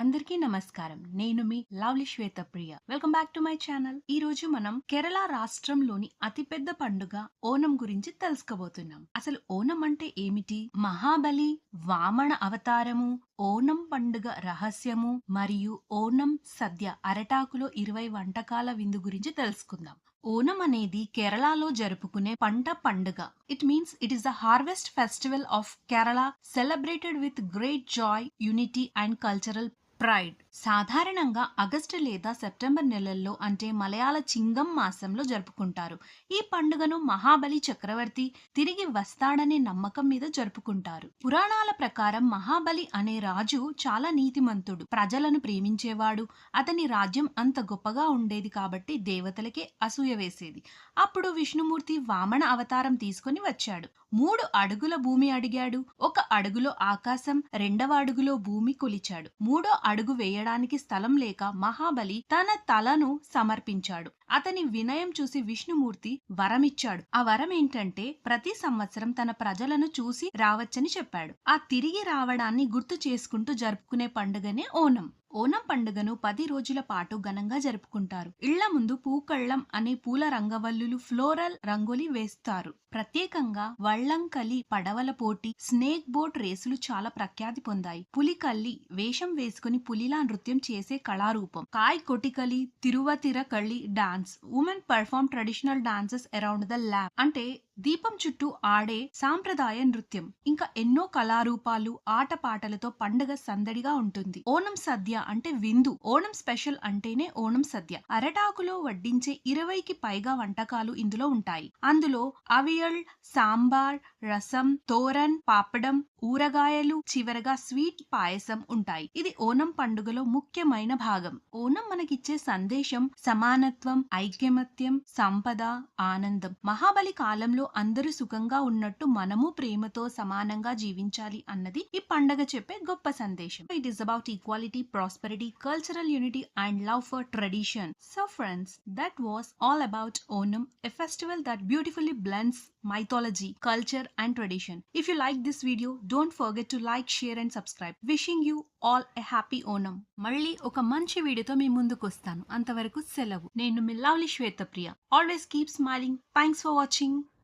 అందరికీ నమస్కారం. నేను మీ lovely Shweta Priya. Welcome back to my channel ఈ రోజు మనం కేరళ రాష్ట్రంలోని అతిపెద్ద పండుగ ఓనం గురించి తెలుసుకోబోతున్నాం. అసలు ఓనం అంటే ఏమిటి? మహాబలి వామన అవతారము ఓనం పండుగ రహస్యము మరియు ఓనం సద్య అరటాకులో ఇరవై వంటకాల విందు గురించి తెలుసుకుందాం. ఓనం అనేది కేరళలో జరుపుకునే పంట పండుగ. It means it is the harvest festival of Kerala celebrated with great joy unity and cultural pride. సాధారణంగా ఆగస్టు లేదా సెప్టెంబర్ నెలల్లో అంటే మలయాళ చింగం మాసంలో జరుపుకుంటారు. ఈ పండుగను మహాబలి చక్రవర్తి తిరిగి వస్తాడనే నమ్మకం మీద జరుపుకుంటారు. పురాణాల ప్రకారం మహాబలి అనే రాజు చాలా నీతిమంతుడు. ప్రజలను ప్రేమించేవాడు. అతని రాజ్యం అంత గొప్పగా ఉండేది కాబట్టి దేవతలకే అసూయ వేసేది. అప్పుడు విష్ణుమూర్తి వామన అవతారం తీసుకొని వచ్చాడు. మూడు అడుగుల భూమి అడిగాడు. ఒక అడుగులో ఆకాశం రెండవ అడుగులో భూమి కొలిచాడు. మూడో అడుగు వేయడానికి స్థలం లేక మహాబలి తన తలను సమర్పించాడు. అతని వినయం చూసి విష్ణుమూర్తి వరమిచ్చాడు. ఆ వరం ఏంటంటే ప్రతి సంవత్సరం తన ప్రజలను చూసి రావచ్చని చెప్పాడు. ఆ తిరిగి రావడాన్ని గుర్తు చేసుకుంటూ జరుపుకునే పండుగనే ఓనం. ఓనం పండుగను పది రోజుల పాటు ఘనంగా జరుపుకుంటారు. ఇళ్ళ ముందు పూకళ్ళం అనే పూల రంగవల్లులు ఫ్లోరల్ రంగోలి వేస్తారు. ప్రత్యేకంగా వళ్ళంకలి పడవల పోటీ స్నేక్ బోట్ రేసులు చాలా ప్రఖ్యాతి పొందాయి. పులికల్లి వేషం వేసుకుని పులిలా నృత్యం చేసే కళారూపం. Kaikottikali Thiruvathirakali dance. Women perform traditional dances around the lamp. అంటే దీపం చుట్టూ ఆడే సాంప్రదాయ నృత్యం. ఇంకా ఎన్నో కళారూపాలు ఆటపాటలతో పండుగ సందడిగా ఉంటుంది. ఓణం సద్య అంటే విందు. ఓణం స్పెషల్ అంటేనే ఓణం సద్య. అరటాకులో వడ్డించే ఇరవైకి పైగా వంటకాలు ఇందులో ఉంటాయి. అందులో అవియల్ సాంబార్ రసం తోరన్ పాపడం ఊరగాయలు చివరగా స్వీట్ పాయసం ఉంటాయి. ఇది ఓణం పండుగలో ముఖ్యమైన భాగం. ఓణం మనకిచ్చే సందేశం సమానత్వం ఐక్యమత్యం సంపద ఆనందం. మహాబలి కాలంలో అందరూ సుఖంగా ఉన్నట్టు మనము ప్రేమతో సమానంగా జీవించాలి అన్నది ఈ పండగ చెప్పే గొప్ప సందేశం. It is about equality prosperity cultural unity and love for tradition so friends that was all about Onam a festival that beautifully blends mythology, culture, and tradition. If you like this video, don't forget to like, share, and subscribe. Wishing you all a happy Onam. మళ్ళీ ఒక మంచి వీడియోతో మీ ముందుకు వస్తాను. అంతవరకు సెలవు. నేను మీ lovely Shwetapriya. Always keep smiling thanks for watching